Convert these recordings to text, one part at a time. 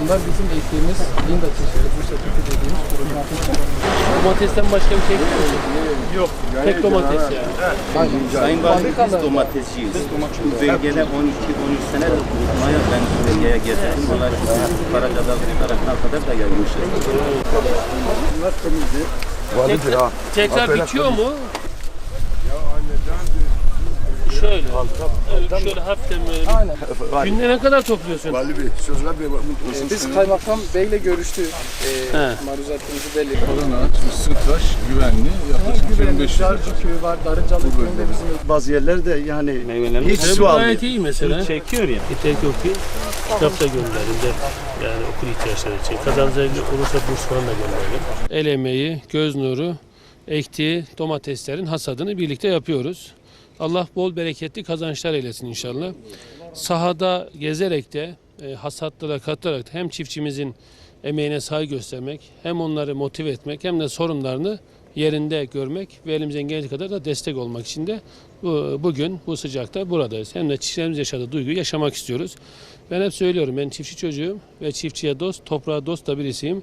Bunlar bizim ektiğimiz Linda çeşidi, Bursa tipi dediğimiz. Domatesten başka bir şey ekliyor musun? Yok. Tek domates yani. Sayın Valim biz domatesciyiz. Bu bölgede 12-13 sene kurutmaya ben bu bölgeye getirdim. Valla Karacadağ tarafına kadar da yayılmışız. Bunlar temizdi. Tekrar bitiyor mu? Şöyle. Evet, şöyle hafiften böyle. Aynen. Vali, Günde ne kadar topluyorsun? Vali Bey söz ver bir mutlusun. Biz kaymakam beyle görüştük. Ee, He. maruzatımızı belli. Korona, Sırtaş, güvenli, yaklaşık 25 Darcı köyü var, Darıcalı köyünde bizim bazı yerlerde yani Meyvelerini hiç su gayet almıyor. iyi mesela. çekiyor ya. Yeter ki okuyun. Kitap da gönderin de yani okul ihtiyaçları için. Kazanız olursa burs falan da gönderin. El emeği, göz nuru, ektiği domateslerin hasadını birlikte yapıyoruz. Allah bol bereketli kazançlar eylesin inşallah. Sahada gezerek de e, hasatlara katılarak da hem çiftçimizin emeğine saygı göstermek, hem onları motive etmek, hem de sorunlarını yerinde görmek ve elimizden geldiği kadar da destek olmak için de bu, bugün bu sıcakta buradayız. Hem de çiftçilerimiz yaşadığı duyguyu yaşamak istiyoruz. Ben hep söylüyorum ben çiftçi çocuğum ve çiftçiye dost, toprağa dost da birisiyim.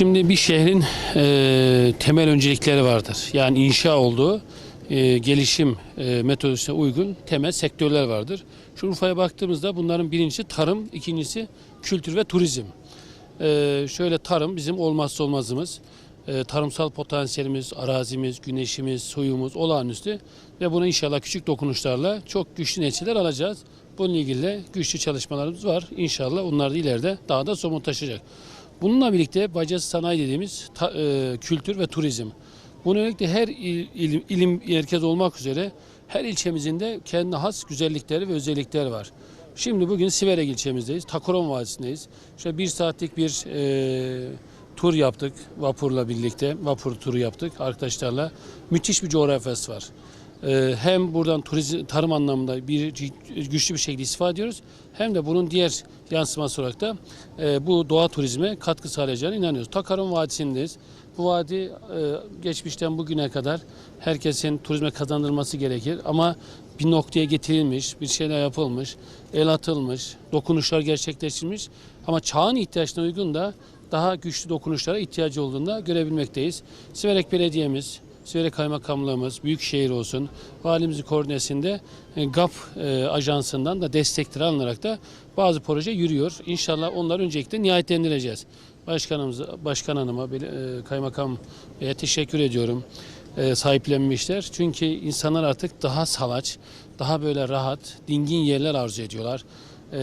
Şimdi bir şehrin e, temel öncelikleri vardır. Yani inşa olduğu e, gelişim e, metodolojisine uygun temel sektörler vardır. Şu Urfa'ya baktığımızda bunların birincisi tarım, ikincisi kültür ve turizm. E, şöyle tarım bizim olmazsa olmazımız. E, tarımsal potansiyelimiz, arazimiz, güneşimiz, suyumuz olağanüstü ve bunu inşallah küçük dokunuşlarla çok güçlü neticeler alacağız. Bununla ilgili güçlü çalışmalarımız var. İnşallah onlar da ileride daha da somutlaşacak. Bununla birlikte bacası sanayi dediğimiz ta- e, kültür ve turizm. Bunu özellikle her il, ilim, ilim merkezi olmak üzere her ilçemizin de kendi has güzellikleri ve özellikleri var. Şimdi bugün Siverek ilçemizdeyiz. Takoron Vadisi'ndeyiz. İşte bir saatlik bir e, tur yaptık vapurla birlikte. Vapur turu yaptık arkadaşlarla. Müthiş bir coğrafyası var. Ee, hem buradan turizm, tarım anlamında bir güçlü bir şekilde istifade ediyoruz. Hem de bunun diğer yansıması olarak da e, bu doğa turizme katkı sağlayacağına inanıyoruz. Takarım Vadisi'ndeyiz. Bu vadi e, geçmişten bugüne kadar herkesin turizme kazandırılması gerekir. Ama bir noktaya getirilmiş, bir şeyler yapılmış, el atılmış, dokunuşlar gerçekleştirilmiş. Ama çağın ihtiyaçlarına uygun da daha güçlü dokunuşlara ihtiyacı olduğunda görebilmekteyiz. Siverek Belediye'miz, Siverek Kaymakamlığımız, Büyükşehir olsun, valimizin koordinesinde e, GAP e, ajansından da destekler alınarak da bazı proje yürüyor. İnşallah onları öncelikle nihayetlendireceğiz. Başkanımız, Başkan Hanım'a, e, Kaymakam Bey'e teşekkür ediyorum. E, sahiplenmişler. Çünkü insanlar artık daha salaç, daha böyle rahat, dingin yerler arzu ediyorlar. E,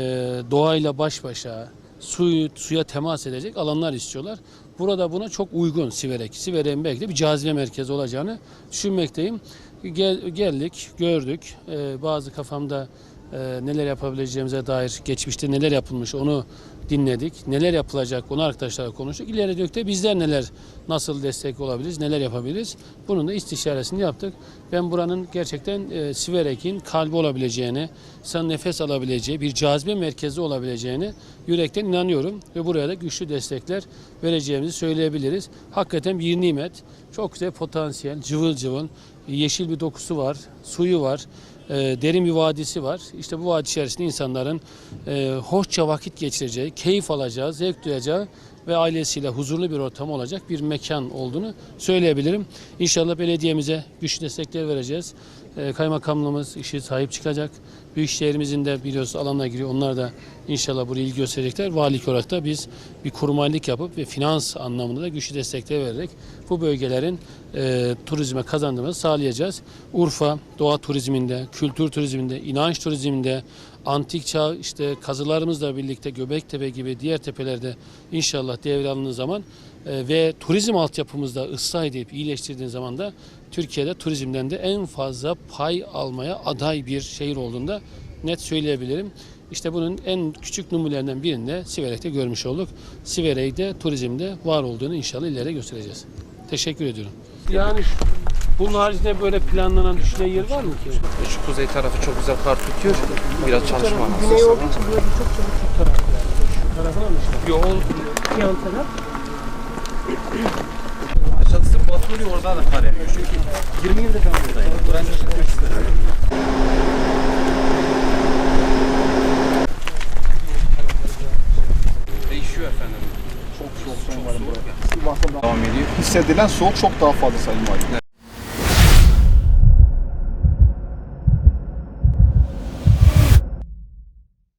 doğayla baş başa, suyu, suya temas edecek alanlar istiyorlar. Burada buna çok uygun Siverek. Siverek'in belki de bir cazibe merkezi olacağını düşünmekteyim. Gel, geldik, gördük. Ee, bazı kafamda e, neler yapabileceğimize dair geçmişte neler yapılmış onu dinledik. Neler yapılacak onu arkadaşlarla konuştuk. İleri dökte bizler neler nasıl destek olabiliriz, neler yapabiliriz. Bunun da istişaresini yaptık. Ben buranın gerçekten e, Siverek'in kalbi olabileceğini, sen nefes alabileceği bir cazibe merkezi olabileceğini yürekten inanıyorum ve buraya da güçlü destekler vereceğimizi söyleyebiliriz. Hakikaten bir nimet, çok güzel potansiyel, cıvıl cıvıl, yeşil bir dokusu var, suyu var, e, derin bir vadisi var. İşte bu vadi içerisinde insanların e, hoşça vakit geçireceği, keyif alacağı, zevk duyacağı ve ailesiyle huzurlu bir ortam olacak bir mekan olduğunu söyleyebilirim. İnşallah belediyemize güçlü destekler vereceğiz. E, kaymakamlığımız işi sahip çıkacak. Büyükşehirimizin de biliyorsunuz alanına giriyor. Onlar da inşallah buraya ilgi gösterecekler. Valilik olarak da biz bir kurmaylık yapıp ve finans anlamında da güçlü destekler vererek bu bölgelerin e, turizme kazandırmasını sağlayacağız. Urfa doğa turizminde, kültür turizminde, inanç turizminde, antik çağ işte kazılarımızla birlikte Göbektepe gibi diğer tepelerde inşallah devralındığı zaman e, ve turizm altyapımızda ıslah edip iyileştirdiğin zaman da Türkiye'de turizmden de en fazla pay almaya aday bir şehir olduğunda net söyleyebilirim. İşte bunun en küçük numunelerinden birini de Siverek'te görmüş olduk. Siverek'te turizmde var olduğunu inşallah ileride göstereceğiz. Teşekkür ediyorum. Yani bunun haricinde böyle planlanan düşünen yer var mı ki? Şu kuzey tarafı çok güzel kar tutuyor. Biraz çalışma lazım. Güney olduğu için burası çok çabuk şu tarafta. Şu tarafına mı işte? Yol Yan taraf. aşağısı batıyor orada da kar yağıyor. Çünkü 20 yıldır ben buradayım. Buranın işletmek istedim. Değişiyor efendim. Devam ediyor. Hissedilen soğuk çok daha fazla sayın valim.